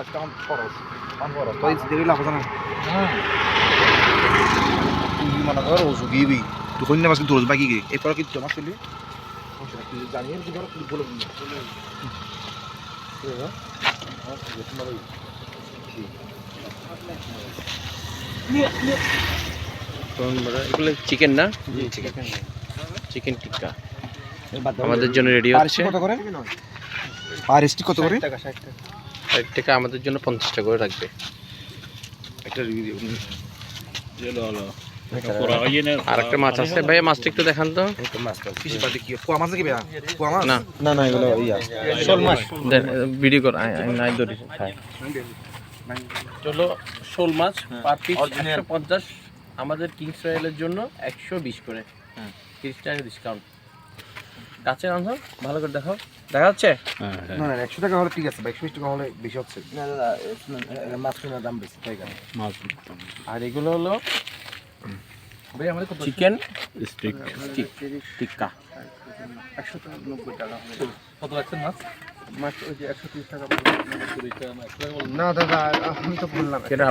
আমার খরচ আমার খরচ তো এই দেরি লাভ আছে না তুই মনে কর ওষুধ দিবি তুই কন্যা মাছ কিন্তু রোজ বাকি গে এরপর কি জমা ছিলি জানিয়ে কি ধরো তুই বলে এগুলো চিকেন না চিকেন টিক্কা আমাদের জন্য রেডি হচ্ছে? কত করে? পার কত করে? ষাট টাকা। আমাদের জন্য পঞ্চাশ টাকা করে রাখবে। একটা আর একটা মাছ আছে। ভাই মাছটা একটু দেখান তো। মাছ মাছ না। না না এগুলো ইয়া। শোল মাছ। ভিডিও কর নাই ধরি। চলো শোল মাছ পার পিস একশো পঞ্চাশ আমাদের কিংস রয়েলের জন্য একশো বিশ করে। তিরিশ টাকা ডিসকাউন্ট কাছে আনছো ভালো করে দেখো দেখা যাচ্ছে না না একশো টাকা হলে ঠিক আছে একশো বিশ টাকা হলে বেশি হচ্ছে। না দাদা মাছ কেনার দাম বেশি তাই কারণে। আর এগুলো হলো ভাই আমাদের চিকেন স্টিক টিক্কা। একশো টাকা নব্বই টাকা। কত লাগছে মাছ? মাছ ওই যে একশো তিরিশ টাকা। না দাদা আমি তো বললাম। সেটা